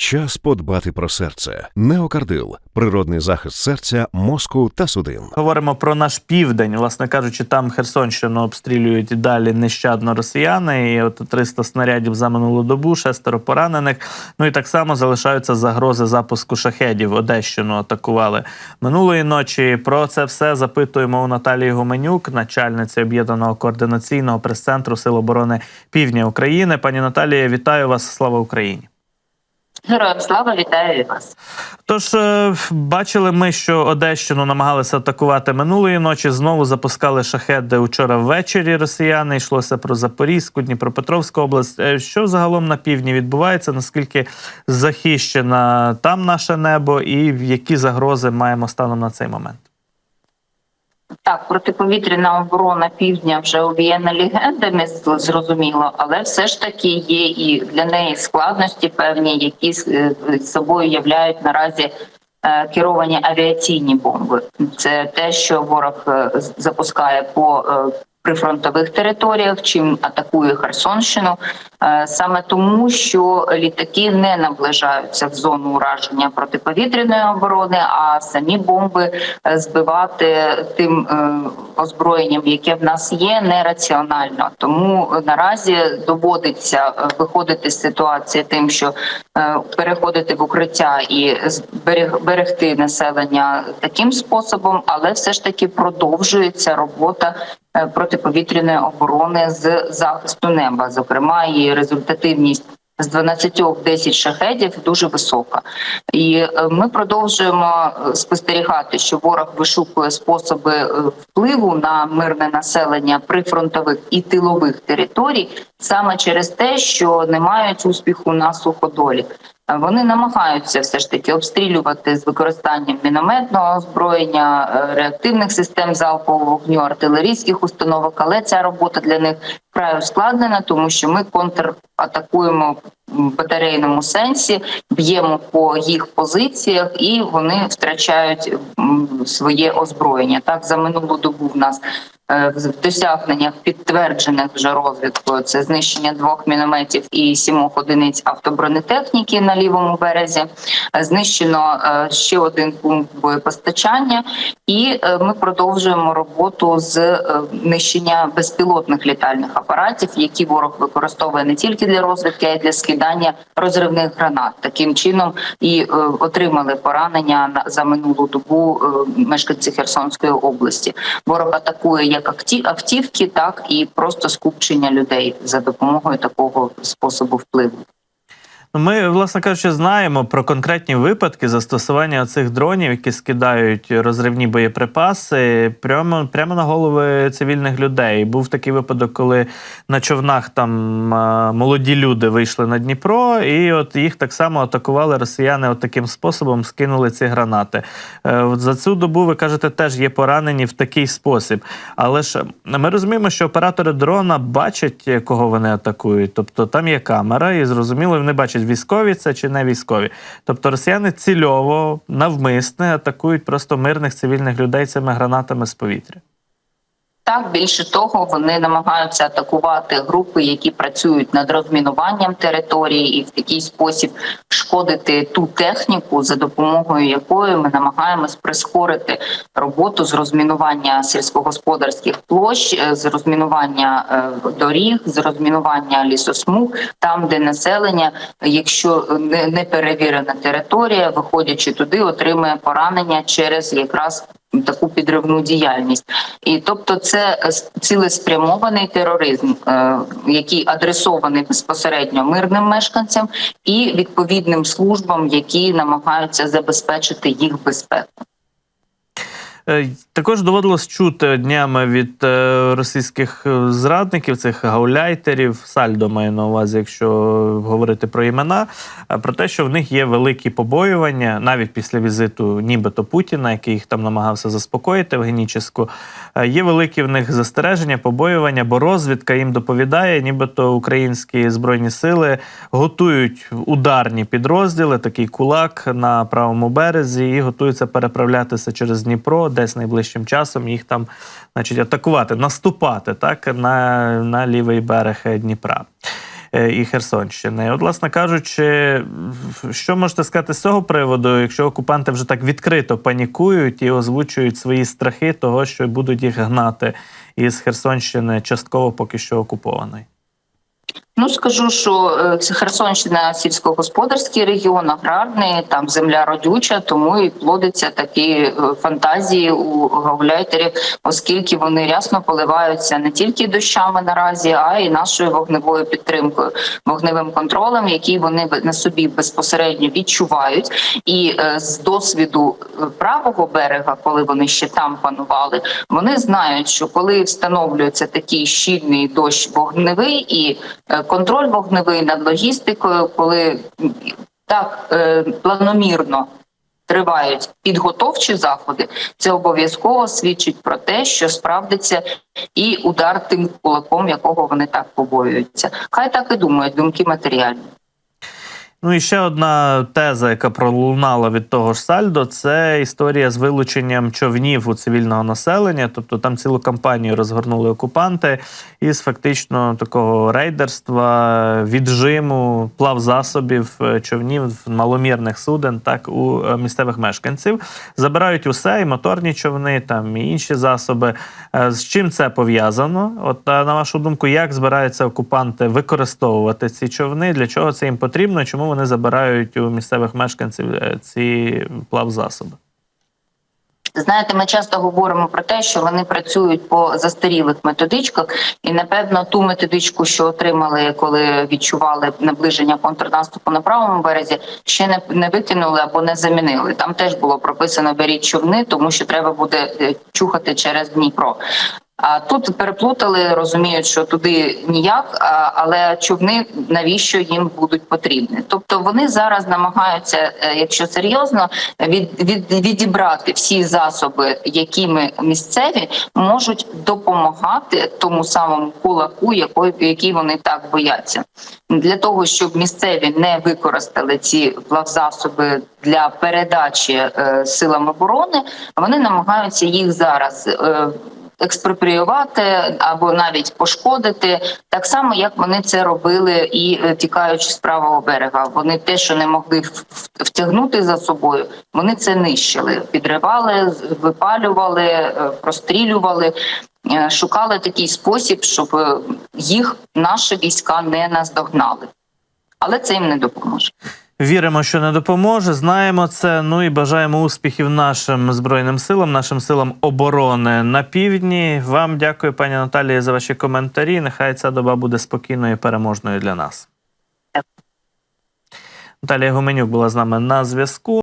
Час подбати про серце. Неокардил природний захист серця, мозку та судин. Говоримо про наш південь. Власне кажучи, там Херсонщину обстрілюють і далі нещадно росіяни. І от 300 снарядів за минулу добу, шестеро поранених. Ну і так само залишаються загрози запуску шахедів. Одещину атакували минулої ночі. Про це все запитуємо у Наталії Гуменюк, начальниці об'єднаного координаційного прес-центру Сил оборони Півдня України. Пані Наталія, вітаю вас! Слава Україні! Героям слава вітаю вас. Тож е, бачили ми, що Одещину намагалися атакувати минулої ночі. Знову запускали шахеди учора ввечері. Росіяни йшлося про Запорізьку, Дніпропетровську область. Е, Що загалом на півдні відбувається? Наскільки захищена там наше небо, і які загрози маємо станом на цей момент? Так, протиповітряна оборона півдня вже обіяна легендами, зрозуміло, але все ж таки є і для неї складності певні, які е, собою являють наразі е, керовані авіаційні бомби. Це те, що ворог е, запускає по прифронтових територіях, чим атакує Херсонщину, Е, саме тому, що літаки не наближаються в зону ураження протиповітряної оборони, а самі бомби е, збивати тим е, озброєнням, яке в нас є, нераціонально. Тому наразі доводиться виходити з ситуації тим, що переходити в укриття і берегти населення таким способом, але все ж таки продовжується робота протиповітряної оборони з захисту неба. Зокрема, і результативність з 12 в 10 шахедів дуже висока. І е, ми продовжуємо е, спостерігати, що ворог вишукує способи е, впливу на мирне населення прифронтових і тилових територій саме через те, що не мають успіху на суходолі. Вони намагаються все ж таки обстрілювати з використанням мінометного озброєння, е, реактивних систем залпового вогню, артилерійських установок, але ця робота для них вкрай ускладнена, тому що ми контратакуємо батарейному сенсі, б'ємо по їх позиціях, і вони втрачають своє озброєння. Так за минулу добу в нас е, в досягненнях підтверджених вже розвідкою це знищення двох мінометів і сімох одиниць автобронетехніки на лівому березі. Е, Знищено е, ще один пункт боєпостачання, і ми продовжуємо роботу з нищення безпілотних літальних апаратів, які ворог використовує не тільки для розвідки, а й для скидання розривних гранат. Таким чином і е, отримали поранення на за минулу добу е, мешканці Херсонської області. Ворог атакує як автівки, так і просто скупчення людей за допомогою такого способу впливу. Ми, власне кажучи, знаємо про конкретні випадки застосування цих дронів, які скидають розривні боєприпаси прямо, прямо на голови цивільних людей. Був такий випадок, коли на човнах там молоді люди вийшли на Дніпро, і от їх так само атакували росіяни. От таким способом скинули ці гранати. Е, за цю добу ви кажете, теж є поранені в такий спосіб. Але ж ми розуміємо, що оператори дрона бачать, кого вони атакують. Тобто там є камера, і зрозуміло, вони бачать, військові це чи не військові. Тобто росіяни цільово, навмисне атакують просто мирних цивільних людей цими гранатами з повітря. Так, більше того, вони намагаються атакувати групи, які працюють над розмінуванням території, і в такий спосіб шкодити ту техніку, за допомогою якої ми намагаємось прискорити роботу з розмінування сільськогосподарських площ, е, з розмінування е, доріг, з розмінування лісосмуг, там, де населення, якщо не, не перевірена територія, виходячи туди, отримує поранення через якраз таку підривну діяльність, і тобто це е, цілеспрямований тероризм, е, який адресований безпосередньо мирним мешканцям і відповідним службам, які намагаються забезпечити їх безпеку. Е, Також доводилось чути днями від е, російських е, зрадників, цих гауляйтерів, сальдо маю на увазі, якщо говорити про імена, про те, що в них є великі побоювання навіть після візиту нібито Путіна, який їх там намагався заспокоїти в Геніческу. Е, Є великі в них застереження, побоювання, бо розвідка їм доповідає, нібито українські збройні сили готують ударні підрозділи, такий кулак на правому березі, і готуються переправлятися через Дніпро, десь найближчим часом їх там, значить, атакувати, наступати так на, на лівий берег Дніпра. е, і Херсонщини. От, власне кажучи, що можете сказати з цього приводу, якщо окупанти вже так відкрито панікують і озвучують свої страхи того, що будуть їх гнати із Херсонщини частково поки що окупованої? Ну скажу, що е, це Херсонщина сільськогосподарський регіон, аграрний, там земля родюча, тому і плодяться такі е, фантазії у гауляйтерів, оскільки вони рясно поливаються не тільки дощами наразі, а й нашою вогневою підтримкою, вогневим контролем, який вони на собі безпосередньо відчувають. І е, з досвіду правого берега, коли вони ще там панували, вони знають, що коли встановлюється такий щільний дощ вогневий і контроль вогневий над логістикою, коли так е, планомірно тривають підготовчі заходи, це обов'язково свідчить про те, що справдиться і удар тим кулаком, якого вони так побоюються. Хай так і думають, думки матеріальні. Ну і ще одна теза, яка пролунала від того ж Сальдо, це історія з вилученням човнів у цивільного населення. Тобто там цілу кампанію розгорнули окупанти із фактично такого рейдерства, віджиму плавзасобів е, човнів маломірних суден, так у е, місцевих мешканців. Забирають усе, і моторні човни, там і інші засоби. Е, З чим це пов'язано? От на вашу думку, як збираються окупанти використовувати ці човни? Для чого це їм потрібно? Чому вони забирають у місцевих мешканців е, ці плавзасоби? Знаєте, ми часто говоримо про те, що вони працюють по застарілих методичках, і напевно ту методичку, що отримали, коли відчували наближення контрнаступу на правому березі, ще не, не викинули або не замінили. Там теж було прописано беріть човни, тому що треба буде е, чухати через Дніпро. А тут переплутали, розуміють, що туди ніяк, але човни навіщо їм будуть потрібні? Тобто вони зараз намагаються, е, якщо серйозно, від, від, відібрати всі засоби, якими місцеві можуть допомагати тому самому кулаку, якої який вони так бояться, для того, щоб місцеві не використали ці плавзасоби для передачі е, силам оборони, вони намагаються їх зараз. Е, експропріювати або навіть пошкодити, так само як вони це робили і е, тікаючи з правого берега. Вони те, що не могли втягнути за собою, вони це нищили, підривали, випалювали, е, прострілювали. е, Шукали такий спосіб, щоб їх наші війська не наздогнали, але це їм не допоможе. Віримо, що не допоможе. Знаємо це. Ну і бажаємо успіхів нашим збройним силам, нашим силам оборони на півдні. Вам дякую, пані Наталії, за ваші коментарі. Нехай ця доба буде спокійною і переможною для нас. Наталія Гуменюк була з нами на зв'язку.